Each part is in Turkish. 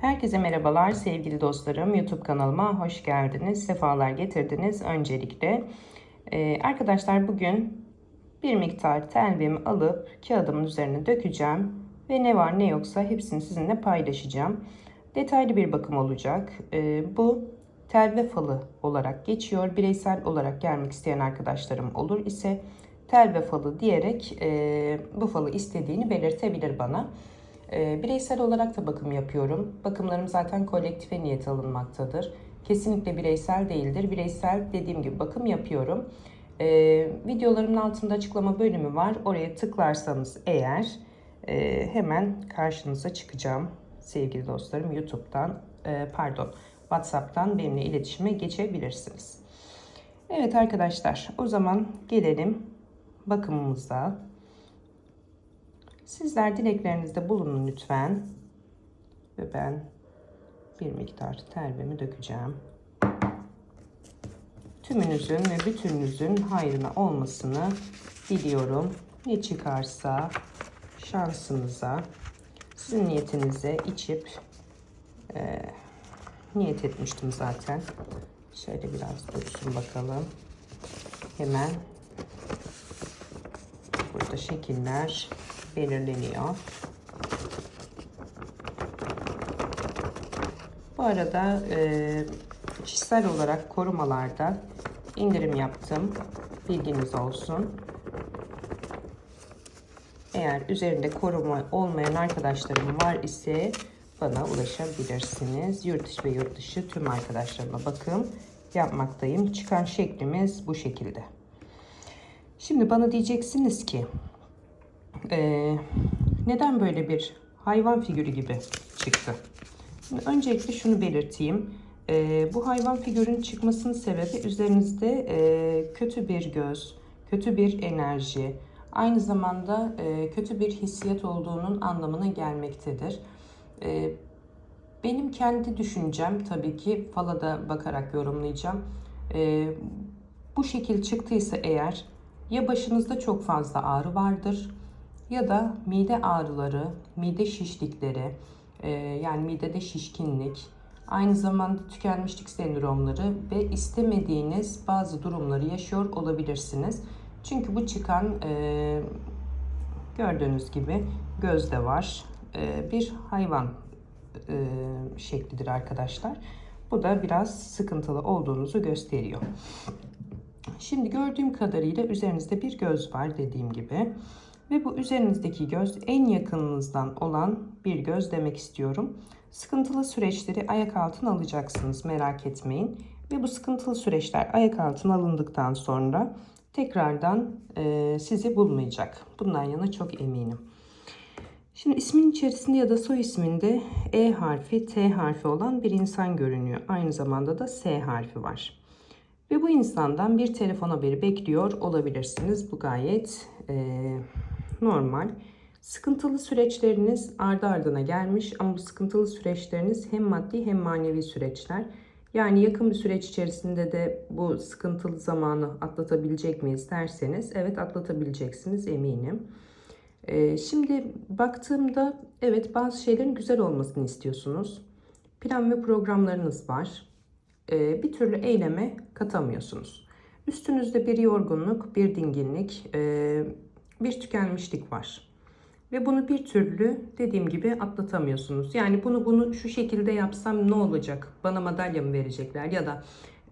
Herkese merhabalar sevgili dostlarım. YouTube kanalıma hoş geldiniz. Sefalar getirdiniz. Öncelikle Ee, arkadaşlar bugün bir miktar telvimi alıp kağıdımın üzerine dökeceğim. Ve ne var ne yoksa hepsini sizinle paylaşacağım. Detaylı bir bakım olacak. Ee, bu telve falı olarak geçiyor. Bireysel olarak gelmek isteyen arkadaşlarım olur ise telve falı diyerek e, bu falı istediğini belirtebilir bana. E, bireysel olarak da bakım yapıyorum. Bakımlarım zaten kolektife niyet alınmaktadır. Kesinlikle bireysel değildir. Bireysel dediğim gibi bakım yapıyorum. E, videolarımın altında açıklama bölümü var. Oraya tıklarsanız eğer e, hemen karşınıza çıkacağım sevgili dostlarım. YouTube'dan e, pardon WhatsApp'tan benimle iletişime geçebilirsiniz. Evet arkadaşlar o zaman gelelim bakımımıza. Sizler dileklerinizde bulunun lütfen. Ve ben bir miktar telvemi dökeceğim. Tümünüzün ve bütününüzün hayrına olmasını diliyorum. Ne çıkarsa şansınıza, sizin niyetinize içip e, niyet etmiştim zaten. Şöyle biraz dursun bakalım. Hemen burada şekiller belirleniyor. Bu arada e, kişisel olarak korumalarda indirim yaptım. Bilginiz olsun. Eğer üzerinde koruma olmayan arkadaşlarım var ise bana ulaşabilirsiniz. Yurt içi ve yurt dışı tüm arkadaşlarıma bakım yapmaktayım. Çıkan şeklimiz bu şekilde. Şimdi bana diyeceksiniz ki e, neden böyle bir hayvan figürü gibi çıktı? Şimdi öncelikle şunu belirteyim. E, bu hayvan figürünün çıkmasının sebebi üzerinizde e, kötü bir göz, kötü bir enerji, aynı zamanda e, kötü bir hissiyat olduğunun anlamına gelmektedir. E, benim kendi düşüncem tabii ki fala da bakarak yorumlayacağım. E, bu şekil çıktıysa eğer ya başınızda çok fazla ağrı vardır ya da mide ağrıları, mide şişlikleri, e, yani midede şişkinlik, aynı zamanda tükenmişlik sendromları ve istemediğiniz bazı durumları yaşıyor olabilirsiniz. Çünkü bu çıkan e, gördüğünüz gibi gözde var. E, bir hayvan şeklidir arkadaşlar. Bu da biraz sıkıntılı olduğunuzu gösteriyor. Şimdi gördüğüm kadarıyla üzerinizde bir göz var dediğim gibi. Ve bu üzerinizdeki göz en yakınınızdan olan bir göz demek istiyorum. Sıkıntılı süreçleri ayak altına alacaksınız merak etmeyin. Ve bu sıkıntılı süreçler ayak altına alındıktan sonra tekrardan e, sizi bulmayacak. Bundan yana çok eminim. Şimdi ismin içerisinde ya da soy isminde E harfi, T harfi olan bir insan görünüyor. Aynı zamanda da S harfi var. Ve bu insandan bir telefon haberi bekliyor olabilirsiniz. Bu gayet e, normal. Sıkıntılı süreçleriniz ardı ardına gelmiş ama bu sıkıntılı süreçleriniz hem maddi hem manevi süreçler. Yani yakın bir süreç içerisinde de bu sıkıntılı zamanı atlatabilecek miyiz derseniz evet atlatabileceksiniz eminim. Ee, şimdi baktığımda evet bazı şeylerin güzel olmasını istiyorsunuz. Plan ve programlarınız var. Ee, bir türlü eyleme katamıyorsunuz. Üstünüzde bir yorgunluk, bir dinginlik, e, bir tükenmişlik var. Ve bunu bir türlü dediğim gibi atlatamıyorsunuz. Yani bunu bunu şu şekilde yapsam ne olacak? Bana madalya mı verecekler? Ya da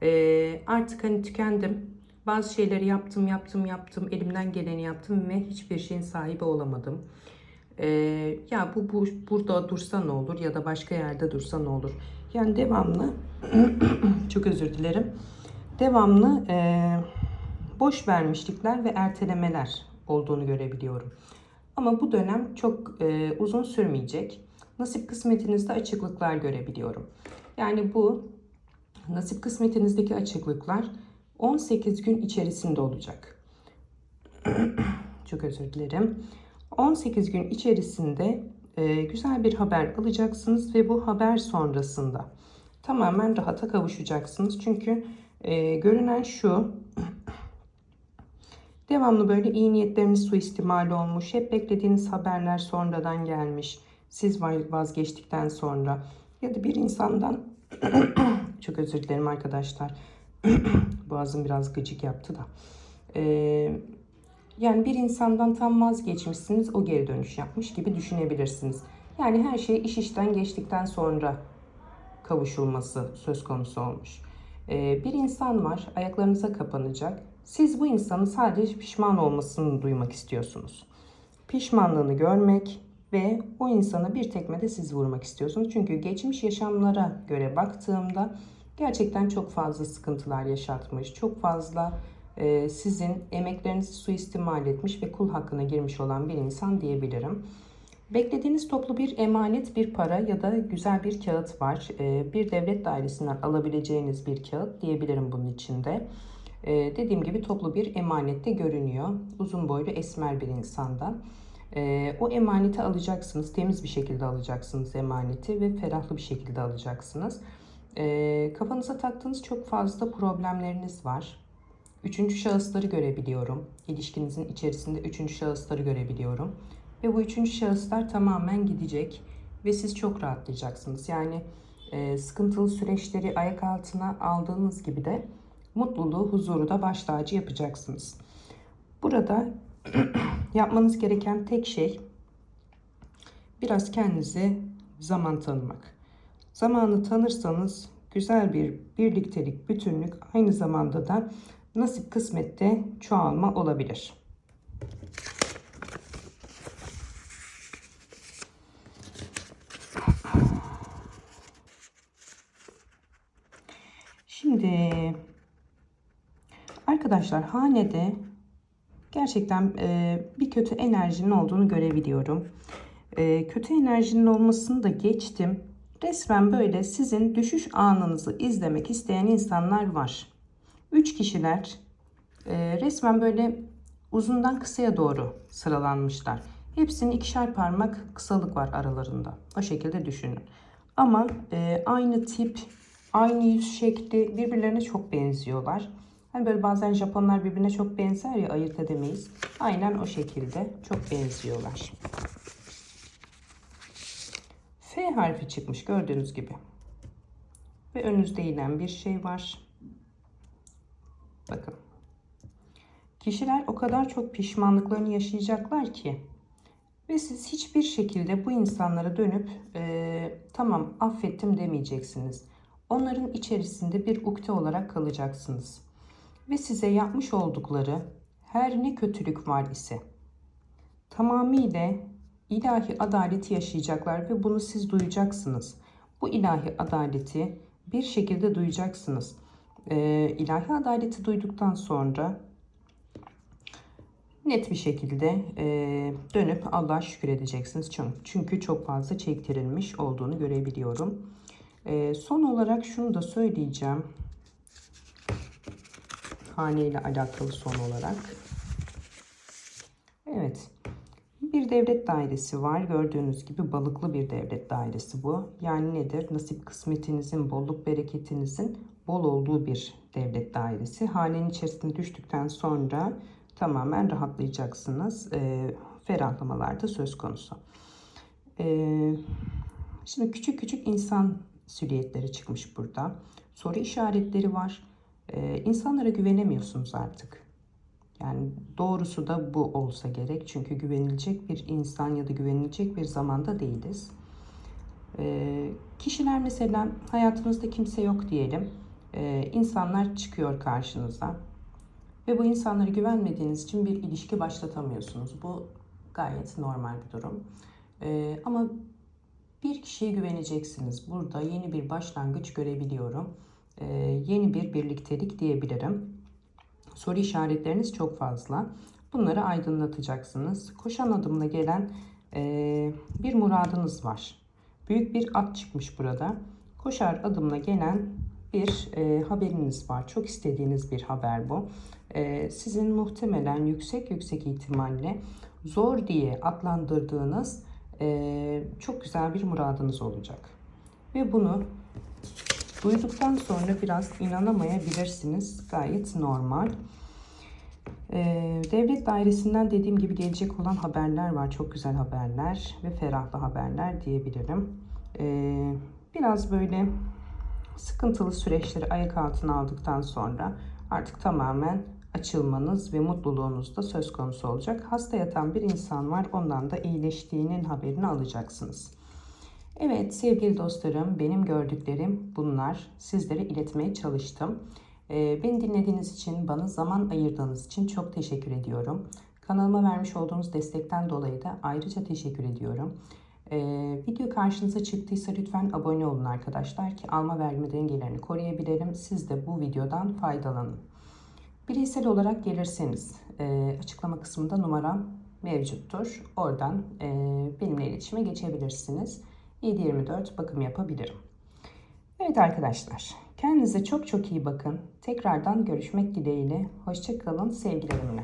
e, artık hani tükendim. Bazı şeyleri yaptım, yaptım, yaptım. Elimden geleni yaptım ve hiçbir şeyin sahibi olamadım. E, ya bu, bu burada dursa ne olur ya da başka yerde dursa ne olur? Yani devamlı çok özür dilerim. Devamlı e, boş vermişlikler ve ertelemeler olduğunu görebiliyorum. Ama bu dönem çok e, uzun sürmeyecek. Nasip kısmetinizde açıklıklar görebiliyorum. Yani bu nasip kısmetinizdeki açıklıklar 18 gün içerisinde olacak. çok özür dilerim. 18 gün içerisinde e, güzel bir haber alacaksınız ve bu haber sonrasında tamamen rahata kavuşacaksınız. Çünkü e, görünen şu Devamlı böyle iyi niyetleriniz suistimal olmuş. Hep beklediğiniz haberler sonradan gelmiş. Siz vazgeçtikten sonra ya da bir insandan çok özür dilerim arkadaşlar. Boğazım biraz gıcık yaptı da. Ee, yani bir insandan tam vazgeçmişsiniz, o geri dönüş yapmış gibi düşünebilirsiniz. Yani her şey iş işten geçtikten sonra kavuşulması söz konusu olmuş. Ee, bir insan var, ayaklarınıza kapanacak. Siz bu insanın sadece pişman olmasını duymak istiyorsunuz. Pişmanlığını görmek ve o insana bir tekme de siz vurmak istiyorsunuz. Çünkü geçmiş yaşamlara göre baktığımda gerçekten çok fazla sıkıntılar yaşatmış, çok fazla e, sizin emeklerinizi suistimal etmiş ve kul hakkına girmiş olan bir insan diyebilirim. Beklediğiniz toplu bir emanet, bir para ya da güzel bir kağıt var. E, bir devlet dairesinden alabileceğiniz bir kağıt diyebilirim bunun içinde. E, dediğim gibi toplu bir emanette görünüyor. Uzun boylu esmer bir insandan. E, o emaneti alacaksınız. Temiz bir şekilde alacaksınız emaneti ve ferahlı bir şekilde alacaksınız. E, kafanıza taktığınız çok fazla problemleriniz var. Üçüncü şahısları görebiliyorum. İlişkinizin içerisinde üçüncü şahısları görebiliyorum. Ve bu üçüncü şahıslar tamamen gidecek ve siz çok rahatlayacaksınız. Yani e, sıkıntılı süreçleri ayak altına aldığınız gibi de mutluluğu, huzuru da baş tacı yapacaksınız. Burada yapmanız gereken tek şey biraz kendinize zaman tanımak. Zamanı tanırsanız güzel bir birliktelik, bütünlük aynı zamanda da nasip kısmette çoğalma olabilir. Şimdi arkadaşlar hanede gerçekten e, bir kötü enerjinin olduğunu görebiliyorum. E, kötü enerjinin olmasını da geçtim. Resmen böyle sizin düşüş anınızı izlemek isteyen insanlar var. Üç kişiler e, resmen böyle uzundan kısaya doğru sıralanmışlar. Hepsinin ikişer parmak kısalık var aralarında. O şekilde düşünün. Ama e, aynı tip, aynı yüz şekli birbirlerine çok benziyorlar. Hani böyle bazen Japonlar birbirine çok benzer ya ayırt edemeyiz. Aynen o şekilde çok benziyorlar. F harfi çıkmış gördüğünüz gibi. Ve önünüzde inen bir şey var. Bakın. Kişiler o kadar çok pişmanlıklarını yaşayacaklar ki ve siz hiçbir şekilde bu insanlara dönüp e, tamam affettim demeyeceksiniz. Onların içerisinde bir ukde olarak kalacaksınız. Ve size yapmış oldukları her ne kötülük var ise tamamıyla ilahi adaleti yaşayacaklar ve bunu siz duyacaksınız. Bu ilahi adaleti bir şekilde duyacaksınız. Ee, ilahi adaleti duyduktan sonra net bir şekilde e, dönüp Allah'a şükür edeceksiniz. Çünkü çok fazla çektirilmiş olduğunu görebiliyorum. E, son olarak şunu da söyleyeceğim. Hane ile alakalı son olarak. Evet. Bir devlet dairesi var. Gördüğünüz gibi balıklı bir devlet dairesi bu. Yani nedir? Nasip kısmetinizin, bolluk bereketinizin bol olduğu bir devlet dairesi. Hanenin içerisine düştükten sonra tamamen rahatlayacaksınız. E, ferahlamalar da söz konusu. E, şimdi küçük küçük insan silüetleri çıkmış burada. Soru işaretleri var. E, insanlara güvenemiyorsunuz artık. Yani doğrusu da bu olsa gerek. Çünkü güvenilecek bir insan ya da güvenilecek bir zamanda değiliz. E, kişiler mesela hayatınızda kimse yok diyelim. E, insanlar çıkıyor karşınıza ve bu insanlara güvenmediğiniz için bir ilişki başlatamıyorsunuz. Bu gayet normal bir durum. Ee, ama bir kişiye güveneceksiniz. Burada yeni bir başlangıç görebiliyorum. Ee, yeni bir birliktelik diyebilirim. Soru işaretleriniz çok fazla. Bunları aydınlatacaksınız. Koşan adımla gelen e, bir muradınız var. Büyük bir at çıkmış burada. Koşar adımla gelen bir e, haberiniz var. Çok istediğiniz bir haber bu. E, sizin muhtemelen yüksek yüksek ihtimalle zor diye adlandırdığınız e, çok güzel bir muradınız olacak. Ve bunu duyduktan sonra biraz inanamayabilirsiniz. Gayet normal. Ee, devlet dairesinden dediğim gibi gelecek olan haberler var. Çok güzel haberler ve ferahlı haberler diyebilirim. Ee, biraz böyle sıkıntılı süreçleri ayak altına aldıktan sonra artık tamamen açılmanız ve mutluluğunuz da söz konusu olacak. Hasta yatan bir insan var. Ondan da iyileştiğinin haberini alacaksınız. Evet sevgili dostlarım benim gördüklerim bunlar. Sizlere iletmeye çalıştım. Ee, beni dinlediğiniz için, bana zaman ayırdığınız için çok teşekkür ediyorum. Kanalıma vermiş olduğunuz destekten dolayı da ayrıca teşekkür ediyorum. Ee, video karşınıza çıktıysa lütfen abone olun arkadaşlar ki alma verme dengelerini koruyabilelim. Siz de bu videodan faydalanın. Bireysel olarak gelirseniz e, açıklama kısmında numaram mevcuttur. Oradan e, benimle iletişime geçebilirsiniz. 7-24 bakım yapabilirim. Evet arkadaşlar kendinize çok çok iyi bakın. Tekrardan görüşmek dileğiyle. Hoşçakalın sevgilerimle.